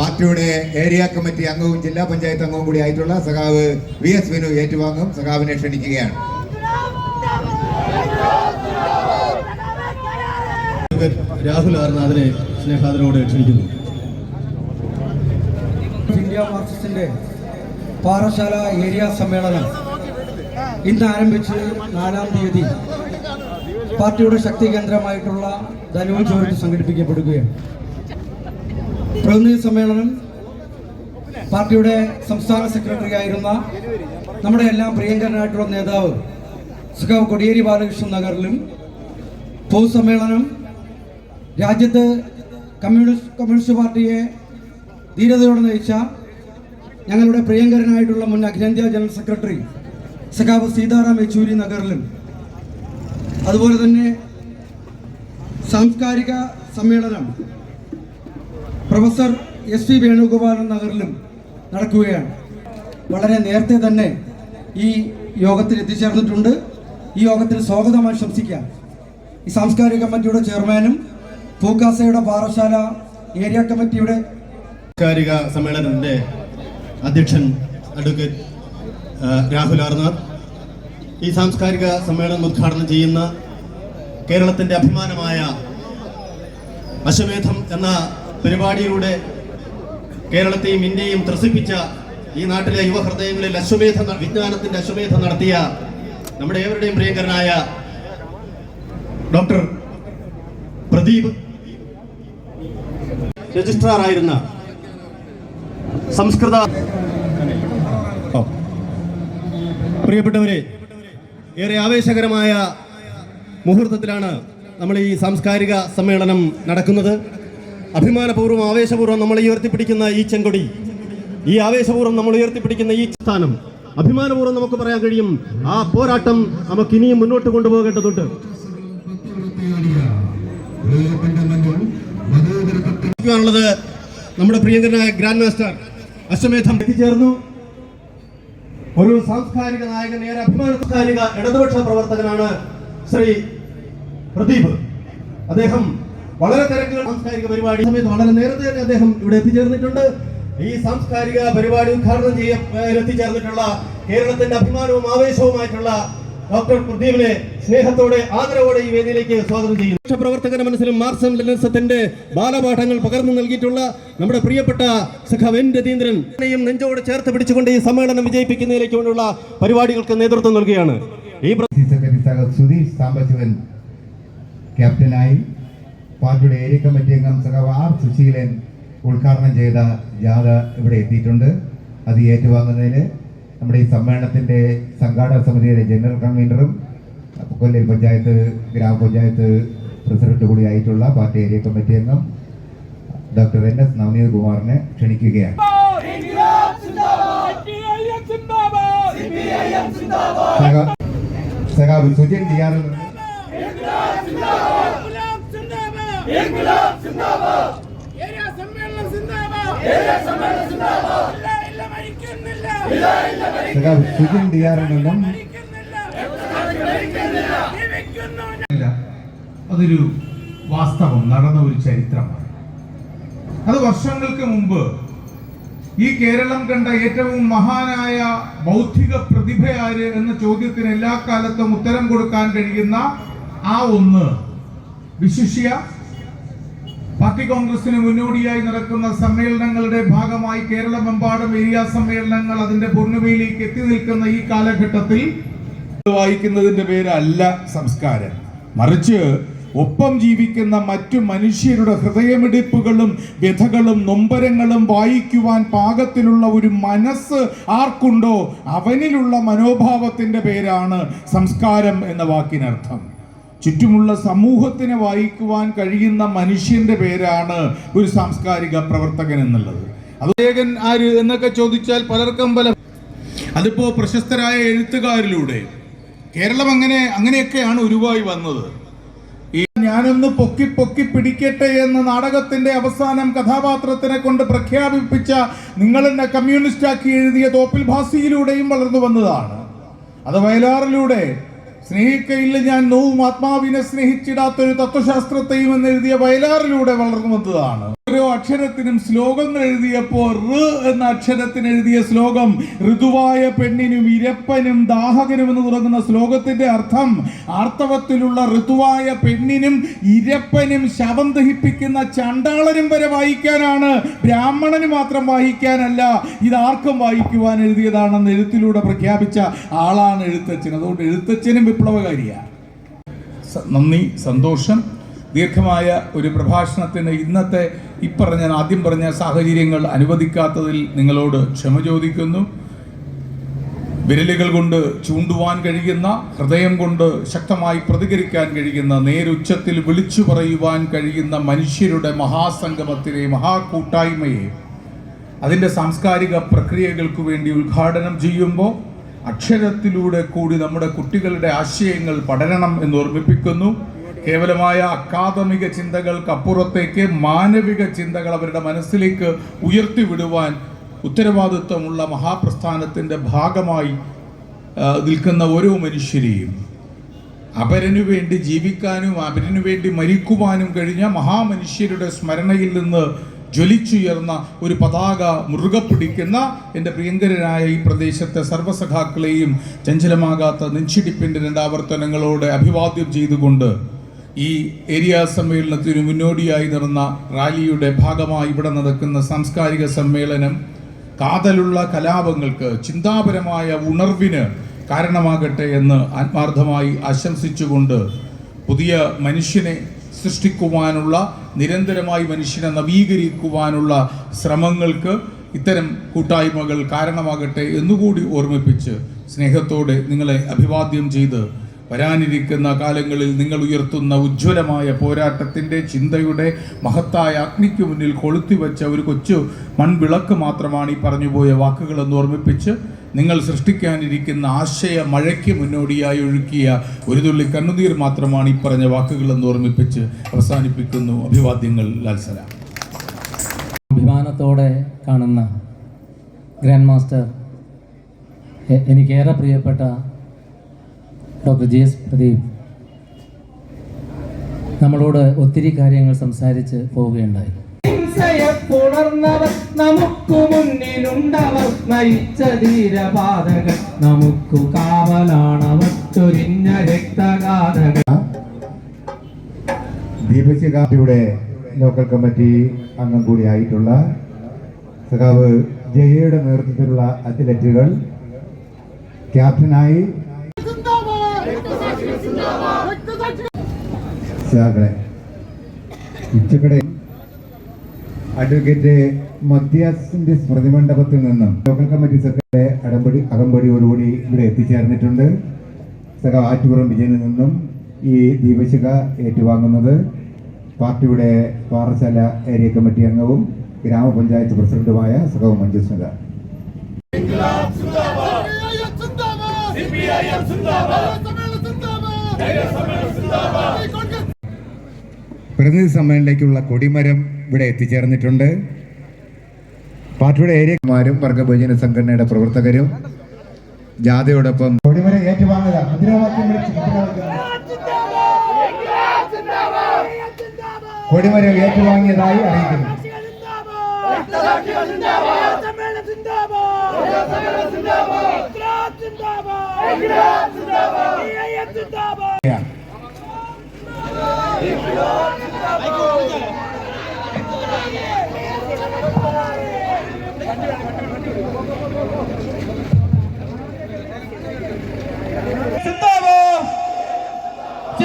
പാർട്ടിയുടെ area committee അംഗവും ജില്ലാ പഞ്ചായത്ത് അംഗവും കൂടി ആയിട്ടുള്ള സഖാവ് വി എസ് വിനു ഏറ്റുവാങ്ങും. സഖാവിനെ ക്ഷണിക്കുകയാണ്. രാഹുൽ ആർനാഥിനെ സ്നേഹാദരോടെ ക്ഷണിക്കുന്നു. ഇന്ത്യ മാർക്സിസ്റ്റിന്റെ പാറശാല ഏരിയ സമ്മേളനം ഇന്ന് ആരംഭിച്ച് നാലാം തീയതി പാർട്ടിയുടെ ശക്തി കേന്ദ്രമായിട്ടുള്ള ധനുവൻ ചോദിച്ച് സംഘടിപ്പിക്കപ്പെടുകയാണ്. പ്രതിനിധി സമ്മേളനം പാർട്ടിയുടെ സംസ്ഥാന സെക്രട്ടറി ആയിരുന്ന നമ്മുടെ എല്ലാം പ്രിയങ്കരനായിട്ടുള്ള നേതാവ് സുഖാവ് കൊടിയേരി ബാലകൃഷ്ണൻ നഗറിലും പൊതുസമ്മേളനം രാജ്യത്ത് കമ്മ്യൂണിസ്റ്റ് കമ്മ്യൂണിസ്റ്റ് പാർട്ടിയെ ധീരതയോടെ നയിച്ച ഞങ്ങളുടെ പ്രിയങ്കരനായിട്ടുള്ള മുൻ അഖിലേന്ത്യാ ജനറൽ സെക്രട്ടറി സഖാവ് സീതാറാം യെച്ചൂരി നഗറിലും. അതുപോലെ തന്നെ സാംസ്കാരിക സമ്മേളനം പ്രൊഫസർ എസ് പി വേണുഗോപാലൻ നഗറിലും നടക്കുകയാണ്. വളരെ നേരത്തെ തന്നെ ഈ യോഗത്തിൽ എത്തിച്ചേർന്നിട്ടുണ്ട്. ഈ യോഗത്തിൽ സ്വാഗതം ആശംസിക്കാം ഈ സാംസ്കാരിക കമ്മിറ്റിയുടെ ചെയർമാനും പൂക്കാസയുടെ പാറശാല ഏരിയ കമ്മിറ്റിയുടെ സാംസ്കാരിക സമ്മേളനത്തിന്റെ അധ്യക്ഷൻ അഡ്വക്കേറ്റ് രാഹുൽ ആർനാഥ് ഈ സാംസ്കാരിക സമ്മേളനം ഉദ്ഘാടനം ചെയ്യുന്ന കേരളത്തിന്റെ അഭിമാനമായ അശ്വമേധം എന്ന പരിപാടിയിലൂടെ കേരളത്തെയും ഇന്ത്യയും ത്രസിപ്പിച്ച ഈ നാട്ടിലെ യുവഹൃദയങ്ങളിൽ അശ്വമേധ വിജ്ഞാനത്തിന്റെ അശ്വമേധം നടത്തിയ നമ്മുടെ ഏവരുടെയും പ്രിയങ്കരനായ ഡോക്ടർ പ്രദീപ് രജിസ്ട്രാർ ആയിരുന്ന സംസ്കൃത പ്രിയപ്പെട്ടവരെ ഏറെ ആവേശകരമായ മുഹൂർത്തത്തിലാണ് നമ്മൾ ഈ സാംസ്കാരിക സമ്മേളനം നടക്കുന്നത്. അഭിമാനപൂർവം ആവേശപൂർവം നമ്മൾ ഉയർത്തിപ്പിടിക്കുന്ന ഈ ചെങ്കൊടി ഈ ആവേശപൂർവം നമ്മൾ ഉയർത്തിപ്പിടിക്കുന്ന ഈ സ്ഥാനം അഭിമാനപൂർവം നമുക്ക് പറയാൻ കഴിയും ആ പോരാട്ടം നമുക്ക് ഇനിയും മുന്നോട്ട് കൊണ്ടുപോകേണ്ടതുണ്ട്. ുള്ളത് നമ്മുടെ പ്രിയങ്കരനായ ഗ്രാൻഡ് മാസ്റ്റർ അശ്വമേധം. എത്തിച്ചേർന്നു ഒരു സാംസ്കാരിക നായകൻ ഏറെ അഭിമാന സാംസ്കാരിക ഇടതുപക്ഷ പ്രവർത്തകനാണ് ശ്രീ പ്രദീപ്. അദ്ദേഹം വളരെ തിരക്കുകൾ സാംസ്കാരിക പരിപാടി. സമയത്ത് വളരെ നേരത്തെ തന്നെ അദ്ദേഹം ഇവിടെ എത്തിച്ചേർന്നിട്ടുണ്ട്. ഈ സാംസ്കാരിക പരിപാടി ഉദ്ഘാടനം ചെയ്യ എത്തിച്ചേർന്നിട്ടുള്ള കേരളത്തിന്റെ അഭിമാനവും ആവേശവുമായിട്ടുള്ള ഡോക്ടർ പ്രദീപിനെ സ്നേഹത്തോടെ ആദരവോടെ ഈ വേദിയിലേക്ക് സ്വാഗതം ചെയ്യുന്നു. പ്രവർത്തകരുടെ മനസ്സിലും മാർസൻ ലെനസത്തിന്റെ ബാലപാഠങ്ങൾ പകർന്നു നൽകിയിട്ടുള്ള നമ്മുടെ പ്രിയപ്പെട്ട സഖാവ് എൻ. രതീന്ദ്രൻ. നെഞ്ചോട് ചേർത്ത് പിടിച്ചുകൊണ്ട് ഈ സമ്മേളനം വിജയിപ്പിക്കുന്നതിലേക്ക് വേണ്ടിയുള്ള പരിപാടികൾക്ക് നേതൃത്വം നൽകുകയാണ്. ഈ സെക്രട്ടറി സുധീഷ് സാമ്പശിവൻ ക്യാപ്റ്റനായി പാർട്ടിയുടെ ഏരിയ കമ്മിറ്റി അംഗം സഖാവ് ആർ സുശീലൻ ഉദ്ഘാടനം ചെയ്ത ജാഥ ഇവിടെ എത്തിയിട്ടുണ്ട്. അത് ഏറ്റുവാങ്ങുന്നതിന് നമ്മുടെ ഈ സമ്മേളനത്തിന്റെ സംഘാടക സമിതിയുടെ ജനറൽ കൺവീനറും കൊല്ലം പഞ്ചായത്ത് ഗ്രാമപഞ്ചായത്ത് പ്രസിഡന്റ് കൂടി ആയിട്ടുള്ള പാർട്ടി ഏരിയ കമ്മിറ്റി അംഗം ഡോക്ടർ എൻ എസ് നവനീത് കുമാറിനെ ക്ഷണിക്കുകയാണ്. സഖാബ് സഖാവ് സുജൻ ഡിയാറിൽ നിന്ന് ഇൻകുലാബ് സിന്ദാബാദ് ഏരിയ സമ്മേളനം സിന്ദാബാദ്. ഏരിയ സമ്മേളനം സിന്ദാബാദ്. ഇല്ല ഇല്ല മരിക്കുന്നില്ല. ഇല്ല ഇല്ല മരിക്കുന്നില്ല. ജീവിക്കുന്നു ഇല്ല. അതൊരു വാസ്തവം നടന്ന ഒരു ചരിത്രമാണ്. അത് വർഷങ്ങൾക്ക് മുമ്പ് ഈ കേരളം കണ്ട ഏറ്റവും മഹാനായ ബൗദ്ധിക പ്രതിഭയാര് എന്ന ചോദ്യത്തിന് എല്ലാ കാലത്തും ഉത്തരം കൊടുക്കാൻ കഴിയുന്ന ആ ഒന്ന് വിശിഷ്യ പാർട്ടി കോൺഗ്രസിന് മുന്നോടിയായി നടക്കുന്ന സമ്മേളനങ്ങളുടെ ഭാഗമായി കേരളമെമ്പാടും ഏരിയ സമ്മേളനങ്ങൾ അതിന്റെ പൂർണിമയിലേക്ക് എത്തി നിൽക്കുന്ന ഈ കാലഘട്ടത്തിൽ വായിക്കുന്നതിന്റെ പേരല്ല സംസ്കാരം. മറിച്ച് ഒപ്പം ജീവിക്കുന്ന മറ്റു മനുഷ്യരുടെ ഹൃദയമിടിപ്പുകളും വ്യഥകളും നൊമ്പരങ്ങളും വായിക്കുവാൻ പാകത്തിലുള്ള ഒരു മനസ്സ് ആർക്കുണ്ടോ? അവനിലുള്ള മനോഭാവത്തിന്റെ പേരാണ് സംസ്കാരം എന്ന വാക്കിനർത്ഥം. ചുറ്റുമുള്ള സമൂഹത്തിനെ വായിക്കുവാൻ കഴിയുന്ന മനുഷ്യന്റെ പേരാണ് ഒരു സാംസ്കാരിക പ്രവർത്തകൻ എന്നുള്ളത്. അദ്ദേഹൻ ആര് എന്നൊക്കെ ചോദിച്ചാൽ പലർക്കും പല അതിപ്പോ പ്രശസ്തരായ എഴുത്തുകാരിലൂടെ കേരളം അങ്ങനെ അങ്ങനെയൊക്കെയാണ് ഉരുവായി വന്നത്. ഈ ഞാനൊന്ന് പൊക്കി പൊക്കി പിടിക്കട്ടെ എന്ന നാടകത്തിന്റെ അവസാനം കഥാപാത്രത്തിനെ കൊണ്ട് പ്രഖ്യാപിപ്പിച്ച എന്നെ കമ്മ്യൂണിസ്റ്റ് ആക്കി എഴുതിയ തോപ്പിൽ ഭാസിയിലൂടെയും വളർന്നു വന്നതാണ്. അത് വയലാറിലൂടെ സ്നേഹിക്കയില്ല ഞാൻ നോവും ആത്മാവിനെ സ്നേഹിച്ചിടാത്തൊരു തത്വശാസ്ത്രത്തെയും എന്ന് എഴുതിയ വയലാറിലൂടെ വളർന്നു വന്നതാണ്. ഓരോ അക്ഷരത്തിനും ശ്ലോകങ്ങൾ എഴുതിയപ്പോൾ ഋ എന്ന അക്ഷരത്തിന് എഴുതിയ ശ്ലോകം ഋതുവായ പെണ്ണിനും ഇരപ്പനും ദാഹകനും എന്ന് തുടങ്ങുന്ന ശ്ലോകത്തിന്റെ അർത്ഥം ആർത്തവത്തിലുള്ള ഋതുവായ പെണ്ണിനും ഇരപ്പനും ശവം ദഹിപ്പിക്കുന്ന ചണ്ടാളനും വരെ വായിക്കാനാണ്. ബ്രാഹ്മണന് മാത്രം വായിക്കാനല്ല ഇത് ആർക്കും വായിക്കുവാൻ എഴുതിയതാണെന്ന് എഴുത്തിലൂടെ പ്രഖ്യാപിച്ച ആളാണ് എഴുത്തച്ഛൻ. അതുകൊണ്ട് എഴുത്തച്ഛനും വിപ്ലവകാരിയാണ്. നന്ദി സന്തോഷം. ദീർഘമായ ഒരു പ്രഭാഷണത്തിന് ഇന്നത്തെ ഇപ്പറഞ്ഞ ആദ്യം പറഞ്ഞ സാഹചര്യങ്ങൾ അനുവദിക്കാത്തതിൽ നിങ്ങളോട് ക്ഷമ ചോദിക്കുന്നു. വിരലുകൾ കൊണ്ട് ചൂണ്ടുവാൻ കഴിയുന്ന ഹൃദയം കൊണ്ട് ശക്തമായി പ്രതികരിക്കാൻ കഴിയുന്ന നേരുച്ചത്തിൽ വിളിച്ചു പറയുവാൻ കഴിയുന്ന മനുഷ്യരുടെ മഹാസംഗമത്തിലെ മഹാകൂട്ടായ്മയെ അതിന്റെ സാംസ്കാരിക പ്രക്രിയകൾക്ക് വേണ്ടി ഉദ്ഘാടനം ചെയ്യുമ്പോൾ അക്ഷരത്തിലൂടെ കൂടി നമ്മുടെ കുട്ടികളുടെ ആശയങ്ങൾ പഠനണം എന്ന് ഓർമ്മിപ്പിക്കുന്നു. കേവലമായ അക്കാദമിക ചിന്തകൾക്കപ്പുറത്തേക്ക് മാനവിക ചിന്തകൾ അവരുടെ മനസ്സിലേക്ക് ഉയർത്തിവിടുവാൻ ഉത്തരവാദിത്വമുള്ള മഹാപ്രസ്ഥാനത്തിന്റെ ഭാഗമായി നിൽക്കുന്ന ഓരോ മനുഷ്യരെയും. അപരനു വേണ്ടി ജീവിക്കാനും അപരനു വേണ്ടി മരിക്കുവാനും കഴിഞ്ഞ മഹാമനുഷ്യരുടെ സ്മരണയിൽ നിന്ന് ജ്വലിച്ചുയർന്ന ഒരു പതാക മുറുകെ പിടിക്കുന്ന എന്റെ പ്രിയങ്കരനായ ഈ പ്രദേശത്തെ സർവസഖാക്കളെയും ചഞ്ചലമാകാത്ത നെഞ്ചിടിപ്പിന്റെ രണ്ടാവർത്തനങ്ങളോട് അഭിവാദ്യം ചെയ്തുകൊണ്ട് ഈ ഏരിയ സമ്മേളനത്തിന് മുന്നോടിയായി നടന്ന റാലിയുടെ ഭാഗമായി ഇവിടെ നടക്കുന്ന സാംസ്കാരിക സമ്മേളനം കാതലുള്ള കലാപങ്ങൾക്ക് ചിന്താപരമായ ഉണർവിന് കാരണമാകട്ടെ എന്ന് ആത്മാർത്ഥമായി ആശംസിച്ചുകൊണ്ട് പുതിയ മനുഷ്യനെ സൃഷ്ടിക്കുവാനുള്ള നിരന്തരമായി മനുഷ്യനെ നവീകരിക്കുവാനുള്ള ശ്രമങ്ങൾക്ക് ഇത്തരം കൂട്ടായ്മകൾ കാരണമാകട്ടെ എന്നുകൂടി ഓർമ്മിപ്പിച്ച് സ്നേഹത്തോടെ നിങ്ങളെ അഭിവാദ്യം ചെയ്ത് വരാനിരിക്കുന്ന കാലങ്ങളിൽ നിങ്ങൾ ഉയർത്തുന്ന ഉജ്ജ്വലമായ പോരാട്ടത്തിന്റെ ചിന്തയുടെ മഹത്തായ അഗ്നിക്ക് മുന്നിൽ കൊളുത്തിവെച്ച ഒരു കൊച്ചു മൺവിളക്ക് മാത്രമാണ് ഈ പറഞ്ഞുപോയ വാക്കുകളെന്ന് ഓർമ്മിപ്പിച്ച് നിങ്ങൾ സൃഷ്ടിക്കാനിരിക്കുന്ന ആശയ മഴയ്ക്ക് മുന്നോടിയായി ഒഴുക്കിയ ഒരു തുള്ളി കണ്ണുനീർ മാത്രമാണ് ഈ പറഞ്ഞ വാക്കുകളെന്ന് ഓർമ്മിപ്പിച്ച് അവസാനിപ്പിക്കുന്നു. അഭിവാദ്യങ്ങൾ ലാൽസല അഭിമാനത്തോടെ കാണുന്ന ഗ്രാൻഡ് മാസ്റ്റർ എനിക്കേറെ പ്രിയപ്പെട്ട ഡോക്ടർ ജി എസ് പ്രദീപ് നമ്മളോട് ഒത്തിരി കാര്യങ്ങൾ സംസാരിച്ച് പോവുകയുണ്ടായി. നമുക്ക് മുന്നിലുണ്ടവർ മരിച്ച ധീരപാതകൾ. നമുക്ക് കാവലാണവർ ചൊരിഞ്ഞ രക്തഗാഥകൾ ദീപശിഖാബിയുടെ ലോക്കൽ കമ്മിറ്റി അംഗം കൂടിയായിട്ടുള്ള സഖാവ് ജയയുടെ നേതൃത്വത്തിലുള്ള അത്ലറ്റുകൾ ക്യാപ്റ്റനായി സഖാക്കളെ ഉച്ചക്കടെ അഡ്വക്കേറ്റ് മധ്യാസിന്റെ സ്മൃതി മണ്ഡപത്തിൽ നിന്നും ലോക്കൽ കമ്മിറ്റി സെക്രട്ടറി അടമ്പടി അകമ്പടിയോടുകൂടി ഇവിടെ എത്തിച്ചേർന്നിട്ടുണ്ട്. സഹ ആറ്റുപുറം വിജയനിൽ നിന്നും ഈ ദീപശിഖ ഏറ്റുവാങ്ങുന്നത് പാർട്ടിയുടെ പാറശാല ഏരിയ കമ്മിറ്റി അംഗവും ഗ്രാമപഞ്ചായത്ത് പ്രസിഡന്റുമായ സഖാവ് മഞ്ജു സ്മിത പ്രതിനിധി സമ്മേളനത്തിലേക്കുള്ള കൊടിമരം ഇവിടെ എത്തിച്ചേർന്നിട്ടുണ്ട്. പാർട്ടിയുടെ ഏരിയമാരും വർഗഭോജന സംഘടനയുടെ പ്രവർത്തകരും ജാഥയോടൊപ്പം കൊടിമരം ഏറ്റുവാങ്ങുക.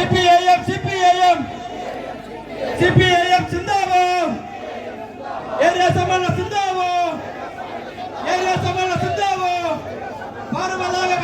CPAM, CPAM, CPAM, Sindhava, Area Samana Sindhava, Area Samana Sindhava, Paramalaga,